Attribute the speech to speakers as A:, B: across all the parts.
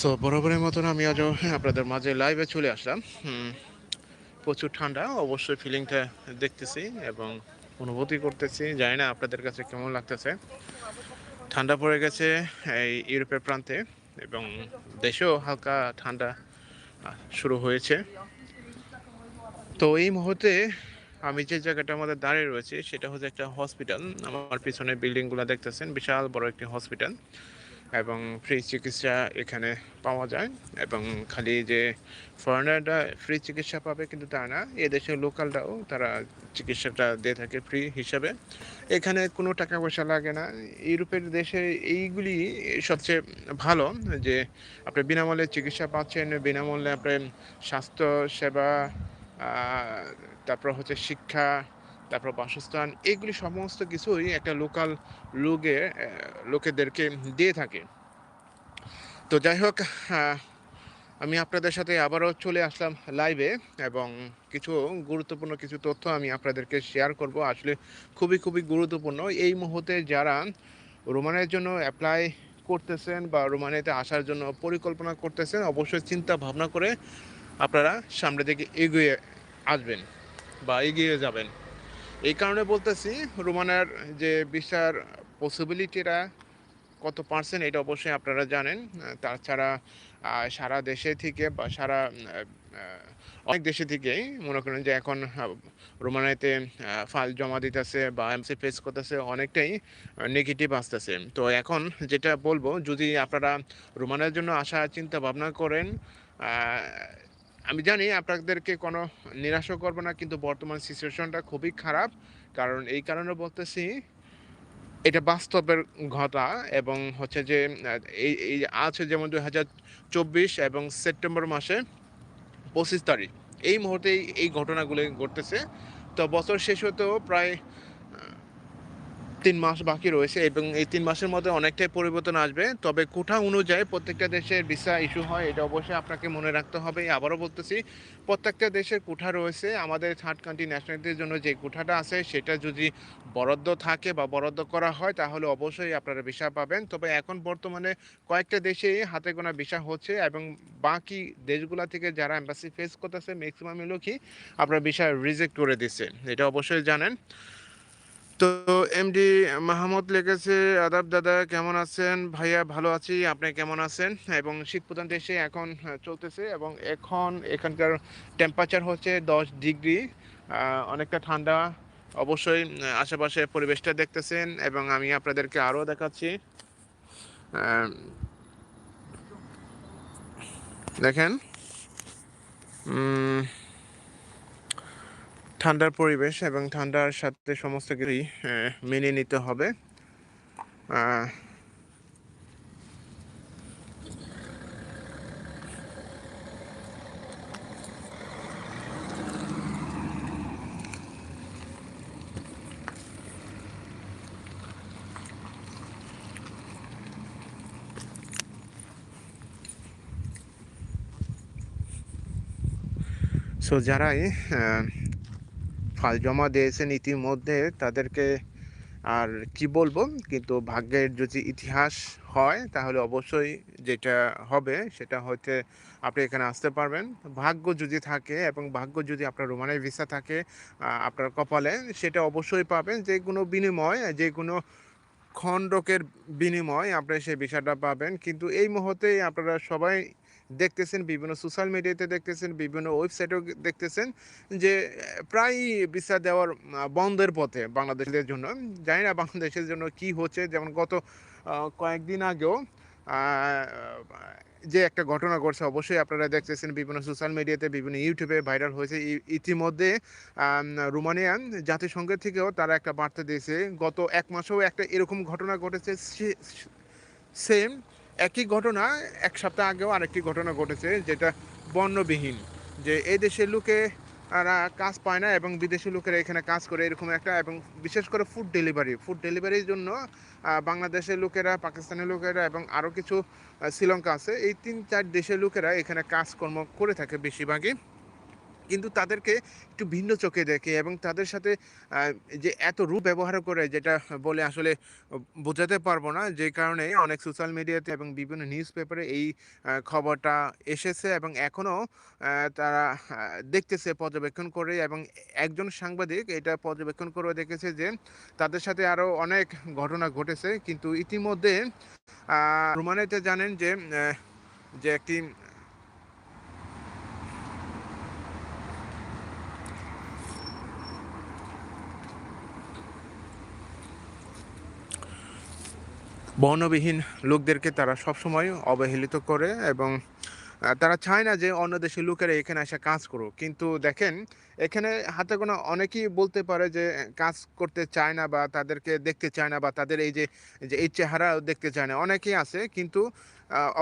A: So বরাবরের মতন আমি আজও আপনাদের মাঝে লাইভে চলে আসলাম। প্রচুর ঠান্ডা, অবশ্যই ফিলিংটা দেখতেছি এবং অনুভূতি করতেছি। জানি না আপনাদের কাছে কেমন লাগতেছে। ঠান্ডা পড়ে গেছে এই ইউরোপের প্রান্তে এবং দেশেও হালকা ঠান্ডা শুরু হয়েছে। তো এই মুহূর্তে আমি যে জায়গাটার মধ্যে দাঁড়িয়ে রয়েছি, সেটা হচ্ছে একটা হসপিটাল আমার পিছনে বিল্ডিংগুলো দেখতেছেন, বিশাল বড় একটি হসপিটাল এবং ফ্রি চিকিৎসা এখানে পাওয়া যায় এবং খালি যে ফরেনাররা ফ্রি চিকিৎসা পাবে কিন্তু তা না, এদেশের লোকালরাও তারা চিকিৎসাটা দিয়ে থাকে ফ্রি হিসাবে। এখানে কোনো টাকা পয়সা লাগে না। ইউরোপের দেশে এইগুলি সবচেয়ে ভালো যে আপনি বিনামূল্যে চিকিৎসা পাচ্ছেন, বিনামূল্যে আপনার স্বাস্থ্য সেবা তারপর হচ্ছে শিক্ষা তারপর বাসস্থান, এগুলি সমস্ত কিছুই একটা লোকাল লোকে লোকেদেরকে দিয়ে থাকে। তো যাই হোক আমি আপনাদের সাথে আবারও চলে আসলাম লাইভে এবং কিছু গুরুত্বপূর্ণ কিছু তথ্য আমি আপনাদেরকে শেয়ার করব। আসলে খুবই খুবই গুরুত্বপূর্ণ। এই মুহূর্তে যারা রোমানের জন্য অ্যাপ্লাই করতেছেন বা রোমানিয়াতে আসার জন্য পরিকল্পনা করতেছেন, অবশ্যই চিন্তা ভাবনা করে আপনারা সামনের দিকে এগিয়ে আসবেন বা এগিয়ে যাবেন। এই কারণে বলতেছি রোমানের যে ভিসার পসিবিলিটিটা কত পার্সেন্ট এটা অবশ্যই আপনারা জানেন। তাছাড়া সারা দেশে থেকে বা সারা অনেক দেশে থেকেই মনে করেন যে এখন আহ, রোমানিয়াতে ফাইল জমা দিতেছে বা এমসি ফেস করতেছে অনেকটাই নেগেটিভ আসতেছে। তো এখন যেটা বলব যদি আপনারা রোমানের জন্য আসা চিন্তা ভাবনা করেন আমি জানি আপনাদেরকে কোনো নিরাশও করব না, কিন্তু বর্তমান সিচুয়েশনটা খুবই খারাপ। কারণ এই কারণে বলতেছি, এটা বাস্তবের ঘটা এবং হচ্ছে যে, এই এই আছে যেমন দুই হাজার চব্বিশ এবং সেপ্টেম্বর মাসে পঁচিশ তারিখ। এই মুহূর্তে এই- ঘটনাগুলো ঘটতেছে। তো বছর শেষ হতেও প্রায় তিন মাস বাকি রয়েছে এবং এই তিন মাসের মধ্যে অনেকটাই পরিবর্তন আসবে। তবে কোঠা অনুযায়ী প্রত্যেকটা দেশের ভিসা ইস্যু হয়, এটা অবশ্যই আপনাকে মনে রাখতে হবে। আবারও বলতেছি, প্রত্যেকটা দেশের কোঠা রয়েছে। আমাদের থার্ড কান্ট্রি ন্যাশনালিটির জন্য যে কোঠাটা আছে, সেটা যদি বরাদ্দ থাকে বা বরাদ্দ করা হয়, তাহলে অবশ্যই আপনারা ভিসা পাবেন। তবে এখন বর্তমানে কয়েকটা দেশেই হাতে গোনা ভিসা হচ্ছে এবং বাকি দেশগুলা থেকে যারা এম্বাসি ফেস করতেছে ম্যাক্সিমাম লোকই আপনার ভিসা রিজেক্ট করে দিচ্ছে এটা অবশ্যই জানেন। তো এমডি মাহমুদ লেগেছে আদাব দাদা, কেমন আছেন? ভাইয়া, ভালো আছি। আপনি কেমন আছেন? এবং শীত প্রধান দেশে এখন চলতেছে এবং এখন এখানকার টেম্পারেচার হচ্ছে দশ ডিগ্রি। অনেকটা ঠান্ডা। অবশ্যই আশেপাশে পরিবেশটা দেখতেছেন এবং আমি আপনাদেরকে আরও দেখাচ্ছি। দেখেন। ঠান্ডার পরিবেশ এবং ঠান্ডার সাথে সমস্ত কিছুই মেনে নিতে হবে। সো যারাই ফাইল জমা দিয়েছেন ইতিমধ্যে, তাদেরকে আর কি বলব? কিন্তু ভাগ্যের যদি ইতিহাস হয়, তাহলে অবশ্যই যেটা হবে, সেটা হচ্ছে আপনি এখানে আসতে পারবেন। ভাগ্য যদি থাকে এবং ভাগ্য যদি আপনার রোমানের ভিসা থাকে আপনার কপালে, সেটা অবশ্যই পাবেন। যে কোনো বিনিময়, যে কোনো খণ্ডকের বিনিময় আপনি সেই বিষয়টা পাবেন। কিন্তু এই মুহূর্তে আপনারা সবাই দেখতেছেন, বিভিন্ন সোশ্যাল মিডিয়াতে দেখতেছেন, বিভিন্ন ওয়েবসাইটেও দেখতেছেন যে, প্রায় ভিসা দেওয়ার বন্ধের পথে বাংলাদেশিদের জন্য। জানি না বাংলাদেশের জন্য কি হচ্ছে, যেমন গত কয়েকদিন আগেও যে একটা ঘটনা ঘটছে, অবশ্যই আপনারা দেখতেছেন বিভিন্ন সোশ্যাল মিডিয়াতে বিভিন্ন ইউটিউবে ভাইরাল হয়েছে। ইতিমধ্যে রোমানিয়ান জাতিসংঘের থেকেও তারা একটা বার্তা দিয়েছে। গত এক মাসেও একটা এরকম ঘটনা ঘটেছে সেম একই ঘটনা, এক সপ্তাহ আগেও আরেকটি ঘটনা ঘটেছে যেটা বর্ণবিহীন, যে এই দেশের লোকে তারা কাজ পায় না এবং বিদেশি লোকেরা এখানে কাজ করে এরকম একটা এবং বিশেষ করে ফুড ডেলিভারি ফুড ডেলিভারির জন্য বাংলাদেশের লোকেরা, পাকিস্তানের লোকেরা এবং আরও কিছু শ্রীলঙ্কা আছে, এই তিন চার দেশের লোকেরা এখানে কাজকর্ম করে থাকে বেশিরভাগই। কিন্তু তাদেরকে একটু ভিন্ন চোখে দেখে এবং তাদের সাথে যে এত রূপ ব্যবহার করে যেটা বলে আসলে বোঝাতে পারব না, যে কারণে অনেক সোশ্যাল মিডিয়াতে এবং বিভিন্ন নিউজ পেপারে এই খবরটা এসেছে এবং এখনও তারা দেখতেছে পর্যবেক্ষণ করে এবং একজন সাংবাদিক এটা পর্যবেক্ষণ করে দেখেছে যে তাদের সাথে আরও অনেক ঘটনা ঘটেছে। কিন্তু ইতিমধ্যে রোমানিতে জানেন যে যে একটি বর্ণবিহীন লোকদেরকে তারা সবসময় অবহেলিত করে এবং তারা চায় না যে অন্য দেশের লোকেরা এখানে এসে কাজ করুক। কিন্তু দেখেন, এখানে হাতে গোনা অনেকেই বলতে পারে যে, কাজ করতে চায় না বা তাদেরকে দেখতে চায় না বা তাদের এই যে যে এই চেহারা দেখতে চায় না। অনেকেই আছে কিন্তু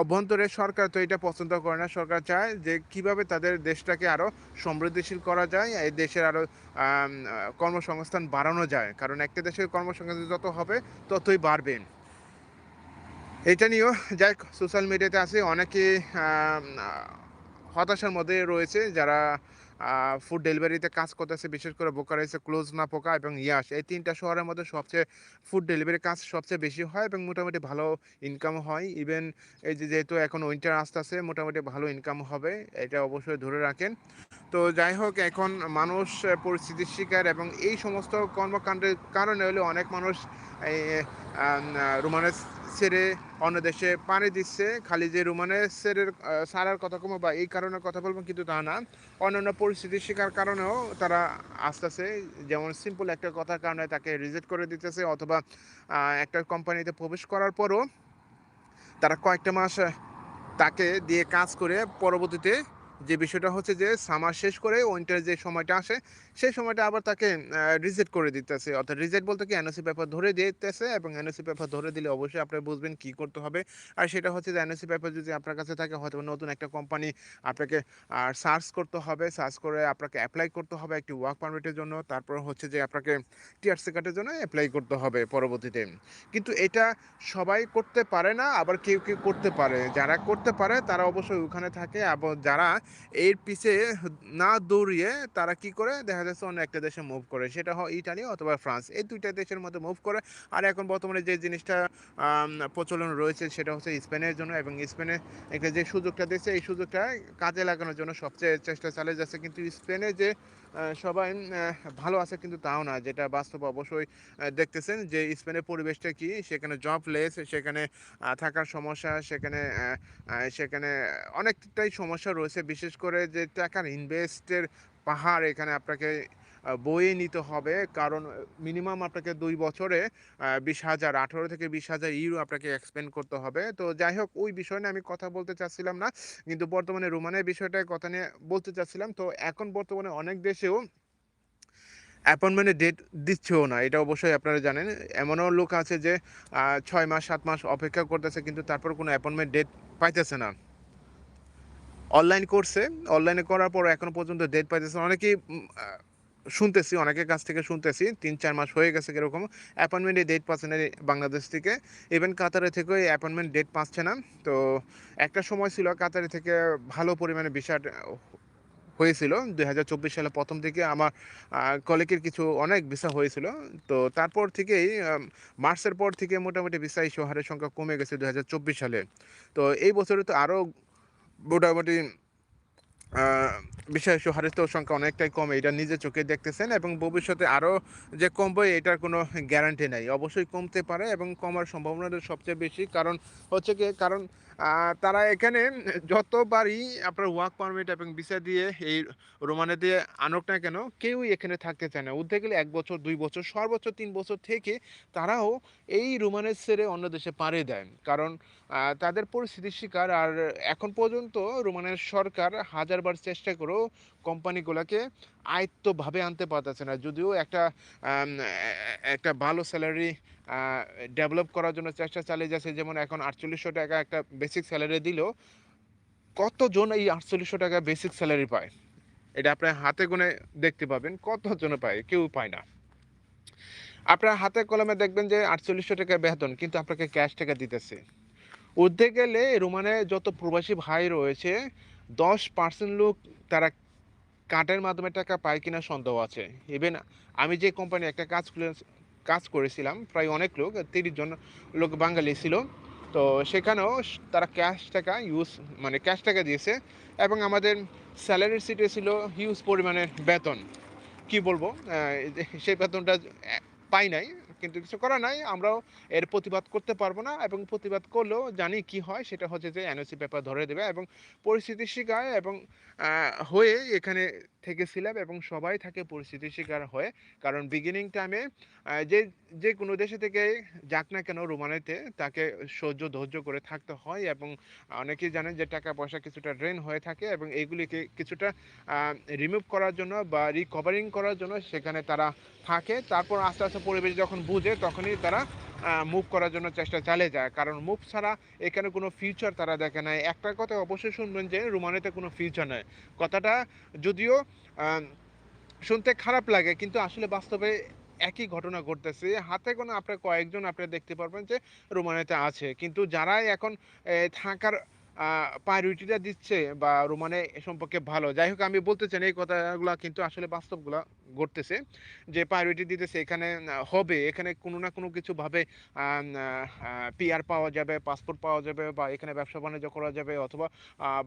A: অভ্যন্তরে সরকার তো এটা পছন্দ করে না। সরকার চায় যে কীভাবে তাদের দেশটাকে আরও সমৃদ্ধিশীল করা যায়, এই দেশের আরও কর্মসংস্থান বাড়ানো যায়। কারণ একটা দেশের কর্মসংস্থান যত হবে, ততই বাড়বে। এটা নিয়েও যাই সোশ্যাল মিডিয়াতে আছে। অনেকে হতাশার মধ্যে রয়েছে যারা ফুড ডেলিভারিতে কাজ করতেছে, বিশেষ করে বোকারাইসে ক্লোজ না পোকা এবং ইয়াস। এই তিনটা শহরের মধ্যে সবচেয়ে ফুড ডেলিভারি কাজ সবচেয়ে বেশি হয় এবং মোটামুটি ভালো ইনকাম হয়। ইভেন এই যে যেহেতু এখন উইন্টার আসতেছে, মোটামুটি ভালো ইনকাম হবে, এটা অবশ্যই ধরে রাখেন। তো যাই হোক, এখন মানুষ পরিস্থিতির শিকার এবং এই সমস্ত কর্মকাণ্ডের কারণে হলে অনেক মানুষ রোমানের ছেড়ে অন্য দেশে পানি দিচ্ছে, খালি যে রোমানের ছেড়ের সারার কথা কমো বা এই কারণে কথা বলব কিন্তু তা না। অন্যান্য পরিস্থিতির শিকার কারণেও তারা আসতেছে যেমন সিম্পল একটা কথার কারণে তাকে রিজেক্ট করে দিতেছে অথবা একটা কোম্পানিতে প্রবেশ করার পরও তারা কয়েকটা মাস তাকে দিয়ে কাজ করে পরবর্তীতে যে বিষয়টা হচ্ছে যে সামার শেষ করে উইন্টার যে সময়টা আসে, সেই সময়টা আবার তাকে রিজেক্ট করে দিতেছে। অর্থাৎ রিজেক্ট বলতে কি এনওসি পেপার ধরে দিতেছে এবং এনওসি পেপার ধরে দিলে অবশ্যই আপনি বুঝবেন কি করতে হবে। আর সেটা হচ্ছে যে এনওসি পেপার যদি আপনার কাছে থাকে হয়তো নতুন একটা কোম্পানি আপনাকে আর সার্চ করতে হবে। সার্চ করে আপনাকে অ্যাপ্লাই করতে হবে একটি ওয়ার্ক পারমিটের জন্য। তারপর হচ্ছে যে আপনাকে টিআরসি কার্ডের জন্য অ্যাপ্লাই করতে হবে পরবর্তীতে। কিন্তু এটা সবাই করতে পারে না, আবার কেউ কেউ করতে পারে। যারা করতে পারে, তারা অবশ্যই ওখানে থাকে এবং যারা এর পিছে না দৌড়িয়ে তারা কি করে? দেখা যাচ্ছে অন্য একটা দেশে মুভ করে। সেটা হয় ইটালি অথবা ফ্রান্স। এই দুইটা দেশের মধ্যে মুভ করে। আর এখন বর্তমানে যে জিনিসটা প্রচলন রয়েছে সেটা হচ্ছে স্পেনের জন্য এবং স্পেনে একটা যে সুযোগটা দিয়েছে, এই সুযোগটা কাজে লাগানোর জন্য সবচেয়ে চেষ্টা চালিয়ে যাচ্ছে। কিন্তু স্পেনে যে সবাই ভালো আছে কিন্তু তাও না, যেটা বাস্তব অবশ্যই দেখতেছেন যে স্পেনের পরিবেশটা কি, সেখানে জবলেস সেখানে থাকার সমস্যা, সেখানে সেখানে অনেকটাই সমস্যা রয়েছে, বিশেষ করে যে টাকার ইনভেস্টের পাহাড় এখানে আপনাকে বয়ে নিতে হবে। কারণ মিনিমাম আপনাকে দুই বছরে বিশ হাজার, আঠারো থেকে বিশ হাজার ইউরো আপনাকে এক্সপেন্ড করতে হবে। তো যাই হোক, ওই বিষয় নিয়ে আমি কথা বলতে চাচ্ছিলাম না। কিন্তু বর্তমানে রোমানের বিষয়টায় কথা নিয়ে বলতে চাচ্ছিলাম। তো এখন বর্তমানে অনেক দেশেও অ্যাপয়েন্টমেন্টের ডেট দিচ্ছেও না। এটা অবশ্যই আপনারা জানেন। এমনও লোক আছে যে ছয় মাস, সাত মাস অপেক্ষা করতেছে, কিন্তু তারপর কোনো অ্যাপয়েন্টমেন্ট ডেট পাইতেছে না। অনলাইন করছে অনলাইনে করার পর এখনও পর্যন্ত ডেট পাইতেছে। অনেকেই শুনতেছি, অনেকের কাছ থেকে শুনতেছি, তিন, চার মাস হয়ে গেছে এরকম অ্যাপয়েন্টমেন্টে ডেট পাচ্ছে না বাংলাদেশ থেকে। ইভেন কাতারে থেকেও অ্যাপয়েন্টমেন্ট ডেট পাচ্ছে না। তো একটা সময় ছিল কাতারে থেকে ভালো পরিমাণে বিষয় হয়েছিল। দুই হাজার চব্বিশ সালে প্রথম থেকে আমার কলেজের কিছু অনেক ভিসা হয়েছিল। তো তারপর থেকেই মার্চের পর থেকে মোটামুটি ভিসা ইস্যু হারের সংখ্যা কমে গেছে দুই হাজার চব্বিশ সালে। তো এই বছরে তো আরও মোটামুটি বিষয় সুহারিত সংখ্যা অনেকটাই কমে, এটা নিজে চোখে দেখতেছেন এবং ভবিষ্যতে আরও যে কমবে এটার কোনো গ্যারান্টি নাই। অবশ্যই কমতে পারে এবং কমার সম্ভাবনাটা সবচেয়ে বেশি, কারণ হচ্ছে কি, কারণ তারা এখানে যতবারই আপনার ওয়ার্ক পারমিট এবং ভিসা দিয়ে এই রোমানে দিয়ে আনুক না কেন, কেউই এখানে থাকতে চায় না। উঠতে গেলে এক বছর, দুই বছর, সর্বোচ্চ তিন বছর থেকে তারাও এই রোমানের ছেড়ে অন্য দেশে পাড়ে দেয় কারণ তাদের পরিস্থিতির শিকার। আর এখন পর্যন্ত রোমানের সরকার হাজারবার চেষ্টা করেও কোম্পানিগুলোকে আয়ত্তভাবে আনতে পারতেছে না। যদিও একটা একটা ভালো স্যালারি ডেভেলপ করার জন্য চেষ্টা চালিয়ে যাচ্ছে। যেমন এখন আটচল্লিশশো টাকা একটা বেসিক স্যালারি দিলেও কতজন এই আটচল্লিশশো টাকা বেসিক স্যালারি পায়? এটা আপনার হাতে গুনে দেখতে পাবেন, কতজন পায়? কেউ পায় না। আপনার হাতে কলমে দেখবেন যে আটচল্লিশশো টাকা বেতন, কিন্তু আপনাকে ক্যাশ টাকা দিতেছে। উঠতে গেলে রোমানে যত প্রবাসী ভাই রয়েছে, দশ পার্সেন্ট লোক তারা কার্ডের মাধ্যমে টাকা পায় কিনা সন্দেহ আছে। ইভেন আমি যে কোম্পানি একটা কাজ কাজ করেছিলাম, প্রায় অনেক লোক, তিরিশ জন লোক বাঙালি ছিল। তো সেখানেও তারা ক্যাশ টাকা ইউজ মানে ক্যাশ টাকা দিয়েছে এবং আমাদের স্যালারি সিটে ছিল হিউজ পরিমাণের বেতন। কি বলব? সেই বেতনটা পাই নাই। কিন্তু কিছু করার নাই, আমরাও এর প্রতিবাদ করতে পারব না এবং প্রতিবাদ করলেও জানি কি হয়, সেটা হচ্ছে যে এনওসি পেপার ধরে দেবে এবং পরিস্থিতি শিকার এবং হয়ে এখানে থেকেছিলাম এবং সবাই থাকে পরিস্থিতির শিকার হয়ে। কারণ বিগিনিং টাইমে যে যে কোনো দেশে থেকে যাক না কেন রোমানেতে তাকে সহ্য ধৈর্য করে থাকতে হয় এবং অনেকেই জানেন যে টাকা পয়সা কিছুটা ড্রেন হয়ে থাকে এবং এইগুলিকে কিছুটা রিমুভ করার জন্য বা রিকভারিং করার জন্য সেখানে তারা থাকে। তারপর আস্তে আস্তে পরিবেশ যখন বুঝে তখনই তারা মুভ করার জন্য চেষ্টা চালিয়ে যায়। কারণ মুভ ছাড়া এখানে কোনো ফিউচার তারা দেখে নাই। একটা কথা অবশ্যই শুনবেন যে, রুমানিতে কোনো ফিউচার নেই। কথাটা যদিও শুনতে খারাপ লাগে, কিন্তু আসলে বাস্তবে একই ঘটনা ঘটতেছে। হাতে কোনো আপনার কয়েকজন আপনি দেখতে পারবেন যে, রোমানিতে আছে। কিন্তু যারাই এখন থাকার প্রায়োরিটিটা দিচ্ছে বা রোমানে এ সম্পর্কে ভালো। যাই হোক আমি বলতে চাই এই কথাগুলো কিন্তু আসলে বাস্তবগুলো ঘটতেছে যে প্রায়োরিটি দিতেছে, এখানে হবে, এখানে কোনো না কোনো কিছুভাবে পিআর পাওয়া যাবে পাসপোর্ট পাওয়া যাবে বা এখানে ব্যবসা বাণিজ্য করা যাবে অথবা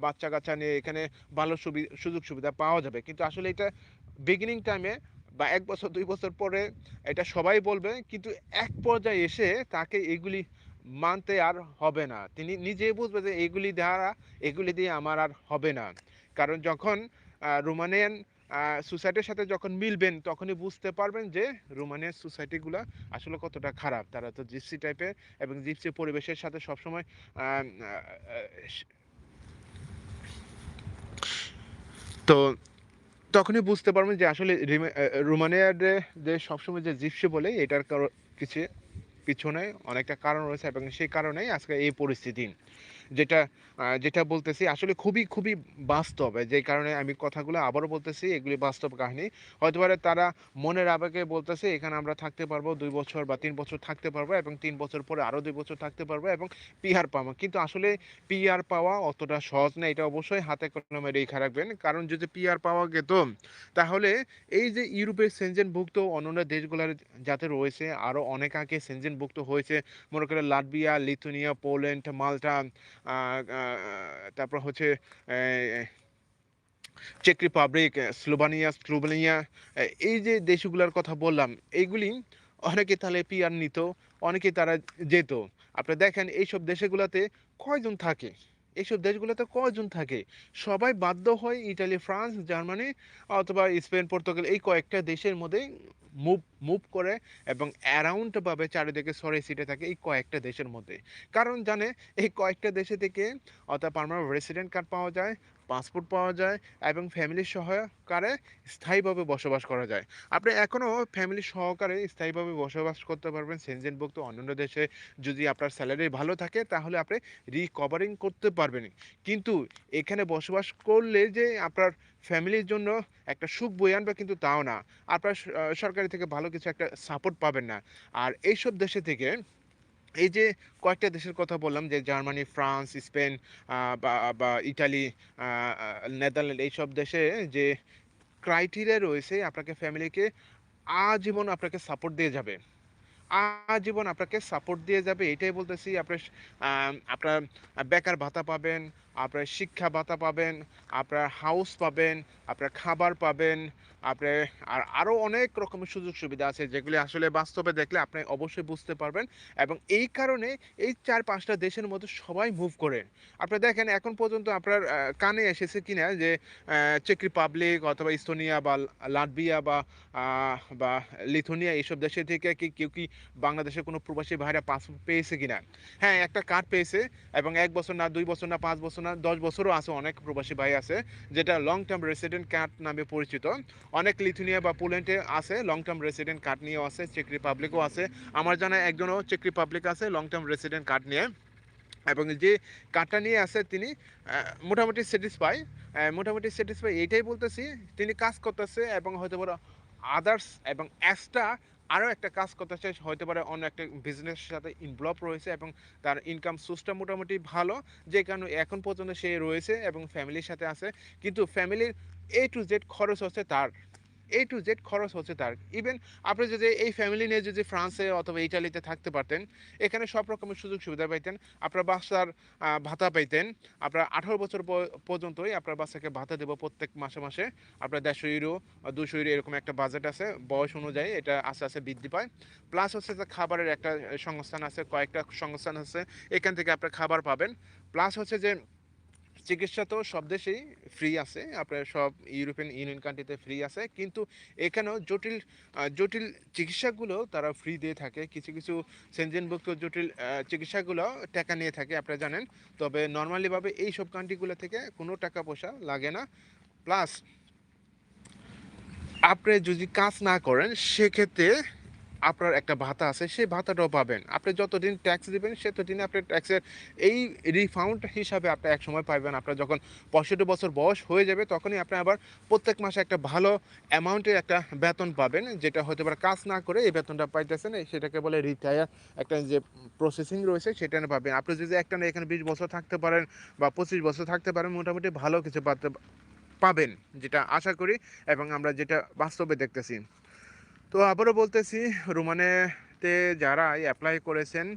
A: বাচ্চা কাচ্চা নিয়ে এখানে ভালো সুযোগ সুবিধা পাওয়া যাবে। কিন্তু আসলে এটা বিগিনিং টাইমে বা এক বছর, দুই বছর পরে এটা সবাই বলবে, কিন্তু এক পর্যায়ে এসে তাকে এগুলি মানতে আর হবে না। তিনি নিজেই বুঝবে যে এগুলি দ্বারা, এগুলি দিয়ে আমার আর হবে না। কারণ যখন রোমানিয়ান সোসাইটির সাথে যখন মিলবেন, তখনই বুঝতে পারবেন যে রোমানিয়ান সোসাইটিগুলো আসলে কতটা খারাপ। তারা তো জিপসি টাইপের এবং জিপসি পরিবেশের সাথে সবসময় তো তখনই বুঝতে পারবেন যে আসলে রোমানিয়ার যে সবসময় যে জিপসি বলে, এটার কিছু পিছনে অনেকটা কারণ রয়েছে এবং সেই কারণেই আজকে এই পরিস্থিতি। যেটা যেটা বলতেছি, আসলে খুবই খুবই বাস্তব। যে কারণে আমি কথাগুলো আবারও বলতেছি, এগুলি বাস্তব কাহিনী। হয়তো পারে তারা মনের আবেগে বলতেছে, এখানে আমরা থাকতে পারব, দুই বছর বা তিন বছর থাকতে পারব এবং তিন বছর পরে আরও দুই বছর থাকতে পারব এবং পিআর পাবো কিন্তু আসলে পিআর পাওয়া অতটা সহজ না, এটা অবশ্যই হাতে কলমে রেখা রাখবেন। কারণ যদি পিআর পাওয়া যেত তাহলে এই যে ইউরোপের সেনজেনভুক্ত অন্যান্য দেশগুলোর যাতে রয়েছে, আরও অনেক আগে সেনজেনভুক্ত হয়েছে, মনে করে লাটভিয়া, লিথুনিয়া, পোল্যান্ড, মাল্টা তারপর হচ্ছে চেক রিপাবলিক স্লোভানিয়া স্লোভেনিয়া এই যে দেশগুলোর কথা বললাম এইগুলি অনেকে তাহলে পিয়ার নিত, অনেকে তারা যেত। আপনি দেখেন, এইসব দেশগুলোতে কয়জন থাকে? এইসব দেশগুলোতে কয়জন থাকে? সবাই বাধ্য হয় ইটালি, ফ্রান্স, জার্মানি অথবা স্পেন, পর্তুগাল এই কয়েকটা দেশের মধ্যে মুভ মুভ করে এবং অ্যারাউন্ডভাবে চারিদিকে সরে সিটে থাকে এই কয়েকটা দেশের মধ্যে। কারণ জানে, এই কয়েকটা দেশে থেকে অর্থাৎ পারমানেন্ট রেসিডেন্ট কার্ড পাওয়া যায় পাসপোর্ট পাওয়া যায় এবং ফ্যামিলির সহকারে স্থায়ীভাবে বসবাস করা যায়। আপনি এখনও ফ্যামিলির সহকারে স্থায়ীভাবে বসবাস করতে পারবেন। সেনজেনভুক্ত অন্যান্য দেশে যদি আপনার স্যালারি ভালো থাকে, তাহলে আপনি রিকভারিং করতে পারবেন। কিন্তু এখানে বসবাস করলে যে আপনার ফ্যামিলির জন্য একটা সুখ বই আনবে কিন্তু তাও না। আপনার সরকারি থেকে ভালো কিছু একটা সাপোর্ট পাবেন না। আর এইসব দেশে থেকে এই যে কয়েকটা দেশের কথা বললাম, যে জার্মানি, ফ্রান্স, স্পেন বা ইটালি নেদারল্যান্ড, এইসব দেশে যে ক্রাইটেরিয়া রয়েছে আপনাকে ফ্যামিলিকে আজীবন আপনাকে সাপোর্ট দিয়ে যাবে। আজীবন আপনাকে সাপোর্ট দিয়ে যাবে, এটাই বলতেছি, আপনার আপনার বেকার ভাতা পাবেন আপনার শিক্ষা ভাতা পাবেন, আপনার হাউস পাবেন, আপনার খাবার পাবেন, আপনার আর আরও অনেক রকমের সুযোগ সুবিধা আছে যেগুলি আসলে বাস্তবে দেখলে আপনি অবশ্যই বুঝতে পারবেন এবং এই কারণে এই চার পাঁচটা দেশের মধ্যে সবাই মুভ করে আপনি দেখেন এখন পর্যন্ত আপনার কানে এসেছে কিনা যে চেক রিপাবলিক অথবা ইস্তোনিয়া বা লাটভিয়া বা বা লিথুনিয়া এইসব দেশে থেকে কি কেউ কি বাংলাদেশের কোনো প্রবাসী ভাইরা পাসপোর্ট পেয়েছে কিনা? হ্যাঁ একটা কার্ড পেয়েছে এবং এক বছর না, দুই বছর না, পাঁচ বছর না দশ বছরও আছে, অনেক প্রবাসী ভাই আছে, যেটা লং টার্ম রেসিডেন্ট কার্ড নামে পরিচিত। অনেক লিথুনিয়া বা পোল্যান্ডে আছে লং টার্ম রেসিডেন্ট কার্ড নিয়েও আছে চেক রিপাবলিকও আছে। আমার জানা একজনও চেক রিপাবলিক আছে লং টার্ম রেসিডেন্ট কার্ড নিয়ে। এবং যে কার্ডটা নিয়ে আছে, তিনি মোটামুটি স্যাটিসফাই মোটামুটি স্যাটিসফাই এইটাই বলতেছি, তিনি কাজ করতেছে এবং হয়তো বড় আদার্স এবং এক্সট্রা আরও একটা কাজ করতে চাই হতে পারে অন্য একটা বিজনেসের সাথে ইনভলভ রয়েছে এবং তার ইনকাম সোর্সটা মোটামুটি ভালো, যে কারণে এখন পর্যন্ত সে রয়েছে এবং ফ্যামিলির সাথে আছে। কিন্তু ফ্যামিলির এ টু জেড খরচ হচ্ছে তার। এ টু জেড খরচ হচ্ছে তার। ইভেন আপনি যদি এই ফ্যামিলি নিয়ে যদি ফ্রান্সে অথবা ইটালিতে থাকতে পারতেন, এখানে সব রকমের সুযোগ সুবিধা পাইতেন। আপনার বাচ্চার ভাতা পাইতেন। আপনার আঠারো বছর পর্যন্তই আপনার বাচ্চাকে ভাতা দেবো প্রত্যেক মাসে মাসে। আপনার দেড়শো ইউরো দুশো ইউরো এরকম একটা বাজেট আছে, বয়স অনুযায়ী এটা আস্তে আস্তে বৃদ্ধি পায়। প্লাস হচ্ছে যে খাবারের একটা সংস্থান আছে, কয়েকটা সংস্থান আছে, এখান থেকে আপনার খাবার পাবেন। প্লাস হচ্ছে যে চিকিৎসা তো সব দেশেই ফ্রি আছে। আপনার সব ইউরোপিয়ান ইউনিয়ন কান্ট্রিতে ফ্রি আছে। কিন্তু এখানেও জটিল জটিল চিকিৎসাগুলো তারা ফ্রি দিয়ে থাকে। কিছু কিছু সেনজেনভুক্ত জটিল চিকিৎসাগুলো টাকা নিয়ে থাকে, আপনারা জানেন। তবে নর্মালিভাবে এই সব কান্ট্রিগুলো থেকে কোনো টাকা পয়সা লাগে না। প্লাস আপনি যদি কাজ না করেন, সেক্ষেত্রে আপনার একটা ভাতা আছে, সেই ভাতাটাও পাবেন। আপনি যতদিন ট্যাক্স দিবেন, সেতদিনে আপনি ট্যাক্সের এই রিফাউন্ড হিসাবে আপনি এক সময় পাইবেন। আপনার যখন পঁয়ষট্টি বছর বয়স হয়ে যাবে, তখনই আপনি আবার প্রত্যেক মাসে একটা ভালো অ্যামাউন্টের একটা বেতন পাবেন, যেটা হতে পারে কাজ না করে এই বেতনটা পাইতেছেন সেটাকে বলে রিটায়ার একটা যে প্রসেসিং রয়েছে, সেটা পাবেন। আপনি যদি একটা এখানে বিশ বছর থাকতে পারেন বা পঁচিশ বছর থাকতে পারেন, মোটামুটি ভালো কিছু পাতে, পাবেন, যেটা আশা করি এবং আমরা যেটা বাস্তবে দেখতেছি। তো আবারও বলতেছি, রোমানেতে যারা অ্যাপ্লাই করেছেন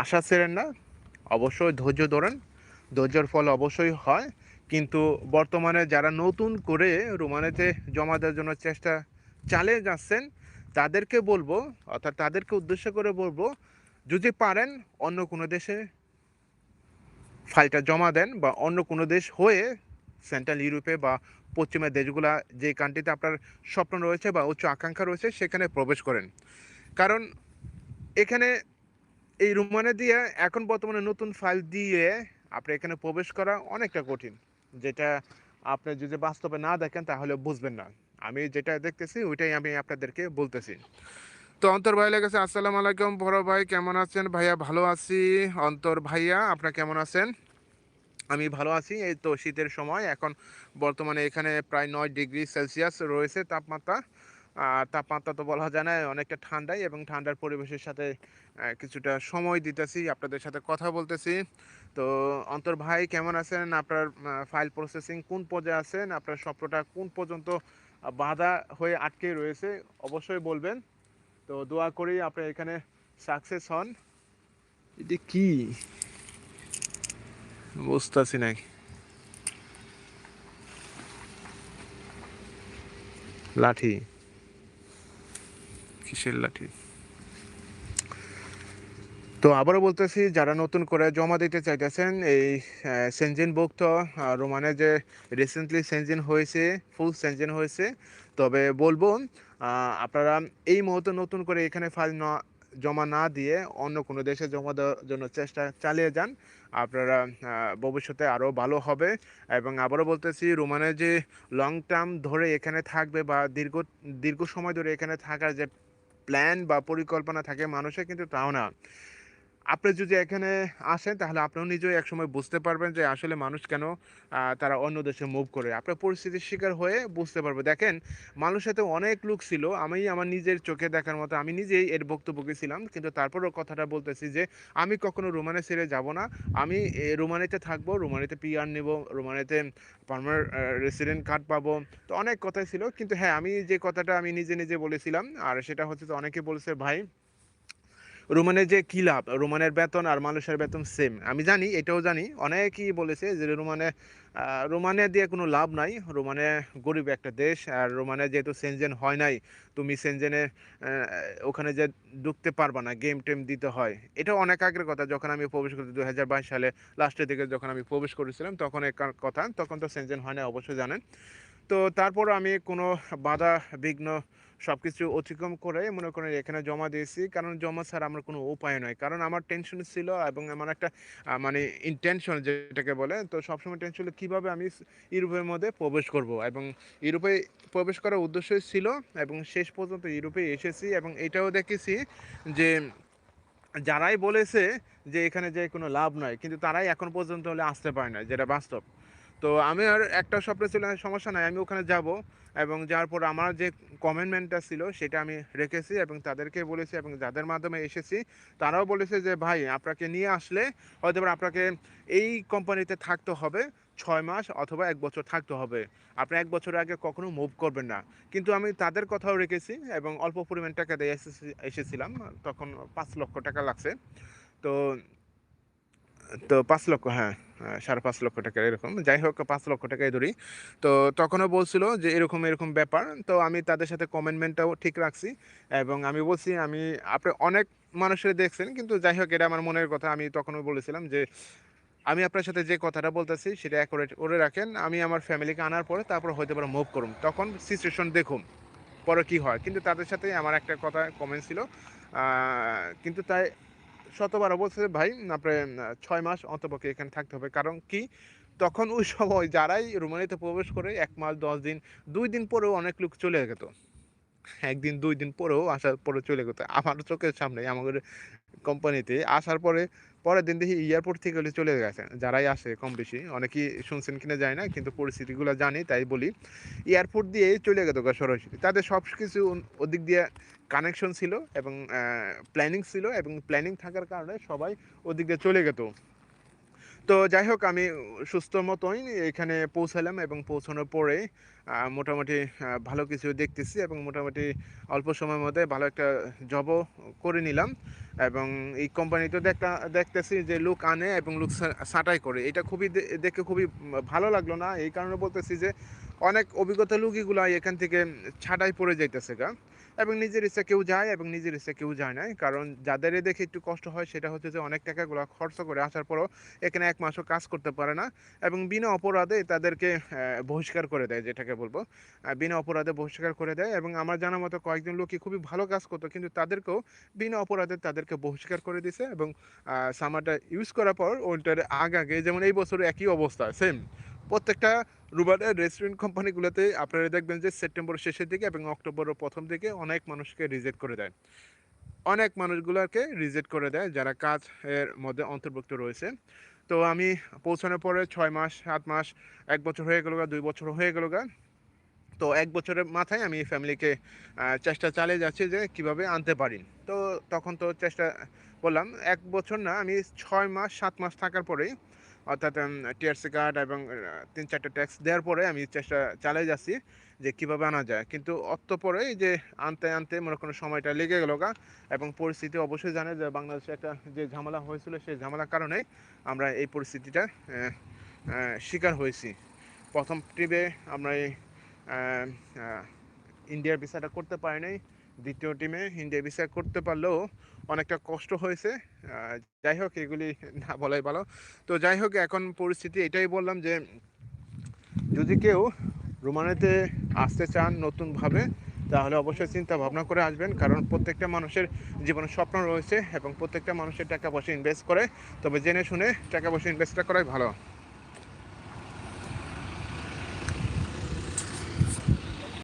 A: আশা ছেড়েন না, অবশ্যই ধৈর্য ধরেন। ধৈর্যের ফল অবশ্যই হয়, কিন্তু বর্তমানে যারা নতুন করে রোমানেতে জমা দেওয়ার জন্য চেষ্টা চালিয়ে যাচ্ছেন, তাদেরকে বলব, অর্থাৎ তাদেরকে উদ্দেশ্য করে বলব, যদি পারেন অন্য কোনো দেশে ফাইলটা জমা দেন বা অন্য কোনো দেশ হয়ে সেন্ট্রাল ইউরোপে বা পশ্চিমের দেশগুলা যে কান্ট্রিতে আপনার স্বপ্ন রয়েছে বা উচ্চ আকাঙ্ক্ষা রয়েছে, সেখানে প্রবেশ করেন। কারণ এখানে এই রুমানে দিয়ে এখন বর্তমানে নতুন ফাইল দিয়ে আপনি এখানে প্রবেশ করা অনেকটা কঠিন। যেটা আপনি যদি বাস্তবে না দেখেন, তাহলে বুঝবেন না। আমি যেটা দেখতেছি, ওইটাই আমি আপনাদেরকে বলতেছি। তো অন্তর ভাই লেগেছে আসসালামু আলাইকুম। বড় ভাই, কেমন আছেন? ভাইয়া ভালো আছি। অন্তর ভাইয়া আপনার কেমন আছেন? আমি ভালো আছি। এই তো শীতের সময়। এখন বর্তমানে এখানে প্রায় নয় ডিগ্রি সেলসিয়াস রয়েছে তাপমাত্রা। আর তাপমাত্রা তো বলা যায় না, অনেকটা ঠান্ডাই এবং ঠান্ডার পরিবেশের সাথে কিছুটা সময় দিতেছি। আপনাদের সাথে কথা বলতেছি। তো অন্তর ভাই, কেমন আছেন? আপনার ফাইল প্রসেসিং কোন পর্যায়ে আছেন? আপনার স্বপ্নটা কোন পর্যন্ত বাধা হয়ে আটকে রয়েছে? অবশ্যই বলবেন। তো দোয়া করি আপনি এখানে সাকসেস হন। এটি কি? বুঝতেছি নাকি লাঠি। কিসের লাঠি? তো আবারও বলতেছি যারা নতুন করে জমা দিতে চাইতেছেন এই সেনজিনভুক্ত আহ, রোমানে যে রিসেন্টলি সেনজিন হয়েছে ফুল সেনজিন হয়েছে তবে বলব আপনারা এই মুহূর্তে নতুন করে এখানে ফাইল না জমা না দিয়ে অন্য কোনো দেশে জমা দেওয়ার জন্য চেষ্টা চালিয়ে যান। আপনারা ভবিষ্যতে আরও ভালো হবে। এবং আবারও বলতেছি রোমানে যে লং টার্ম ধরে এখানে থাকবে বা দীর্ঘ দীর্ঘ সময় ধরে এখানে থাকার যে প্ল্যান বা পরিকল্পনা থাকে মানুষের, কিন্তু তাও না। আপনি যদি এখানে আসেন, তাহলে আপনিও নিজেও একসময় বুঝতে পারবেন যে আসলে মানুষ কেন তারা অন্য দেশে মুভ করে। আপনার পরিস্থিতির শিকার হয়ে বুঝতে পারবে। দেখেন, মানুষের সাথে অনেক লোক ছিল। আমি আমার নিজের চোখে দেখার মতো আমি নিজেই এর বক্তব্যকে ছিলাম। কিন্তু তারপরেও কথাটা বলতেছি যে, আমি কখনো রোমানে ছেড়ে যাব না। আমি রোমানিতে থাকব রোমানিতে পিআর নেব রোমানিতে পার্মার রেসিডেন্ট কার্ড পাবো। তো অনেক কথাই ছিল। কিন্তু হ্যাঁ আমি যে কথাটা আমি নিজে নিজে বলেছিলাম, আর সেটা হচ্ছে তো অনেকে বলেছে, ভাই রোমানের যে কি লাভ? রোমানের বেতন আর মানুষের বেতন সেম আমি জানি, এটাও জানি। অনেকেই বলেছে যে রোমানে রোমানে দিয়ে কোনো লাভ নাই। রোমানে গরিব একটা দেশ আর রোমানে যেহেতু সেনজেন হয় নাই, তুমি সেনজেনে ওখানে যে ঢুকতে পারবা না গেম টেম দিতে হয়। এটা অনেক আগের কথা, যখন আমি প্রবেশ করি দু হাজার বাইশ সালে লাস্টের দিকে যখন আমি প্রবেশ করেছিলাম, তখন এক কথা, তখন তো সেনজেন হয় না অবশ্যই জানেন। তো তারপর আমি কোনো বাধা বিঘ্ন সব কিছু অতিক্রম করে মনে করেন এখানে জমা দিয়েছি। কারণ জমা ছাড়া আমার কোনো উপায় নয়। কারণ আমার টেনশন ছিল এবং আমার একটা মানে ইন্টেনশন যেটাকে বলে, তো সবসময় টেনশন ছিল কীভাবে আমি ইউরোপের মধ্যে প্রবেশ করব এবং ইউরোপে প্রবেশ করার উদ্দেশ্যই ছিল এবং শেষ পর্যন্ত ইউরোপে এসেছি এবং এটাও দেখেছি যে যারাই বলেছে যে এখানে যে কোনো লাভ নয়, কিন্তু তারাই এখন পর্যন্ত হলে আসতে পারে না, যেটা বাস্তব। তো আমি আর একটা স্বপ্ন ছিল, সমস্যা নাই, আমি ওখানে যাব। এবং যার পর আমার যে কমেন্টমেন্টটা ছিল সেটা আমি রেখেছি এবং তাদেরকে বলেছি এবং যাদের মাধ্যমে এসেছি তারাও বলেছে যে ভাই আপনাকে নিয়ে আসলে হয়তো আপনাকে এই কোম্পানিতে থাকতে হবে ছয় মাস অথবা এক বছর থাকতে হবে। আপনি এক বছর আগে কখনো মুভ করবেন না। কিন্তু আমি তাদের কথাও রেখেছি এবং অল্প পরিমাণ টাকা দিয়ে এসেছি- এসেছিলাম তখন পাঁচ লক্ষ টাকা লাগছে। তো তো পাঁচ লক্ষ হ্যাঁ, সাড়ে পাঁচ লক্ষ টাকা এরকম। যাই হোক, পাঁচ লক্ষ টাকাই ধরি। তো তখনও বলছিল যে এরকম এরকম ব্যাপার। তো আমি তাদের সাথে কমেন্টমেন্টটাও ঠিক রাখছি এবং আমি বলছি, আমি, আপনি অনেক মানুষের দেখছেন, কিন্তু যাই হোক, এটা আমার মনের কথা। আমি তখনও বলেছিলাম যে, আমি আপনার সাথে যে কথাটা বলতেছি, সেটা অ্যাকুরেট করে রাখেন। আমি আমার ফ্যামিলিকে আনার পরে তারপর হয়তো পারে মুভ করুন। তখন সিচুয়েশন দেখুন, পরে কি হয়। কিন্তু তাদের সাথে আমার একটা কথা কমেন্ট ছিল। কিন্তু তাই শতবার বলছে, ভাই, আপনার ছয় মাস অন্তপক্ষে এখানে থাকতে হবে। কারণ কি? তখন ওই সময় যারাই রোমানিতে প্রবেশ করে, এক মাস, দশ দিন, দুই দিন পরেও অনেক লোক চলে যেত একদিন, দুই দিন পরেও আসার পরে চলে যেত আমার চোখের সামনে আমাদের কোম্পানিতে আসার পরে, পরের দিন দেখি এয়ারপোর্ট থেকে হলে চলে গেছে যারাই আসে কম বেশি, অনেকেই শুনছেন কিনা যায় না, কিন্তু পরিস্থিতিগুলো জানি, তাই বলি। এয়ারপোর্ট দিয়ে চলে গেত সরাসরি। তাদের সব কিছু ওদিক দিয়ে কানেকশন ছিল এবং প্ল্যানিং ছিল এবং প্ল্যানিং থাকার কারণে সবাই ওদিক দিয়ে চলে যেত তো যাই হোক, আমি সুস্থ মতোই এখানে পৌঁছালাম এবং পৌঁছানোর পরে মোটামুটি ভালো কিছু দেখতেছি এবং মোটামুটি অল্প সময়ের মধ্যে ভালো একটা জবও করে নিলাম এবং এই কোম্পানিতে দেখা দেখতেছি যে লুক আনে এবং লুক ছাঁটাই করে। এটা খুবই দেখে খুবই ভালো লাগল না, এই কারণে বলতেছি যে অনেক অভিজ্ঞতা লুকিগুলো এখান থেকে ছাঁটাই পড়ে যাইতেছে গা। এবং নিজের ইচ্ছা কেউ যায় এবং নিজের ইচ্ছা কেউ যায় না কারণ যাদের দেখে একটু কষ্ট হয়, সেটা হচ্ছে যে অনেক টাকাগুলো খরচ করে আসার পরও এখানে এক মাসও কাজ করতে পারে না এবং বিনা অপরাধে তাদেরকে বহিষ্কার করে দেয়, যেটাকে বলব। বিনা অপরাধে বহিষ্কার করে দেয় এবং আমার জানা মতো কয়েকজন লোকই খুবই ভালো কাজ করতো, কিন্তু তাদেরকেও বিনা অপরাধে তাদেরকে বহিষ্কার করে দিছে এবং সামারটা ইউজ করার পর ওইটার আগে আগে, যেমন এই বছর একই অবস্থা সেম প্রত্যেকটা রুবারের রেস্টুরেন্ট কোম্পানিগুলোতে আপনারা দেখবেন যে সেপ্টেম্বর শেষের দিকে এবং অক্টোবরের প্রথম দিকে অনেক মানুষকে রিজেক্ট করে দেয়। অনেক মানুষগুলোকে রিজেক্ট করে দেয় যারা কাজ এর মধ্যে অন্তর্ভুক্ত রয়েছে। তো আমি পৌঁছানোর পরে ছয় মাস, সাত মাস, এক বছর হয়ে গেল দুই বছর হয়ে গেল তো এক বছরের মাথায় আমি ফ্যামিলিকে চেষ্টা চালিয়ে যাচ্ছি যে কীভাবে আনতে পারি। তো তখন তো চেষ্টা বললাম এক বছর না, আমি ছয় মাস, সাত মাস থাকার পরেই অর্থাৎ টিআরসি কার্ড এবং তিন চারটে ট্যাক্স দেওয়ার পরে আমি চেষ্টা চালিয়ে যাচ্ছি যে কীভাবে আনা যায়। কিন্তু অত পরে যে আনতে আনতে মনে কোনো সময়টা লেগে গেল গা এবং পরিস্থিতি অবশ্যই জানে যে বাংলাদেশে একটা যে ঝামেলা হয়েছিল সেই ঝামেলার কারণে আমরা এই পরিস্থিতিটা শিকার হয়েছি। প্রথম ট্রিপে আমরা এই ইন্ডিয়ার ভিসাটা করতে পারি দ্বিতীয় টিমে ইন্ডিয়া ভিসা করতে পারলেও অনেকটা কষ্ট হয়েছে। যাই হোক, এগুলি না বলাই ভালো। তো যাই হোক, এখন পরিস্থিতি এটাই বললাম যে, যদি কেউ রোমানিতে আসতে চান নতুনভাবে, তাহলে অবশ্যই চিন্তা ভাবনা করে আসবেন। কারণ প্রত্যেকটা মানুষের জীবনে স্বপ্ন রয়েছে এবং প্রত্যেকটা মানুষের টাকা পয়সা ইনভেস্ট করে। তবে জেনে শুনে টাকা পয়সা ইনভেস্টটা করাই ভালো।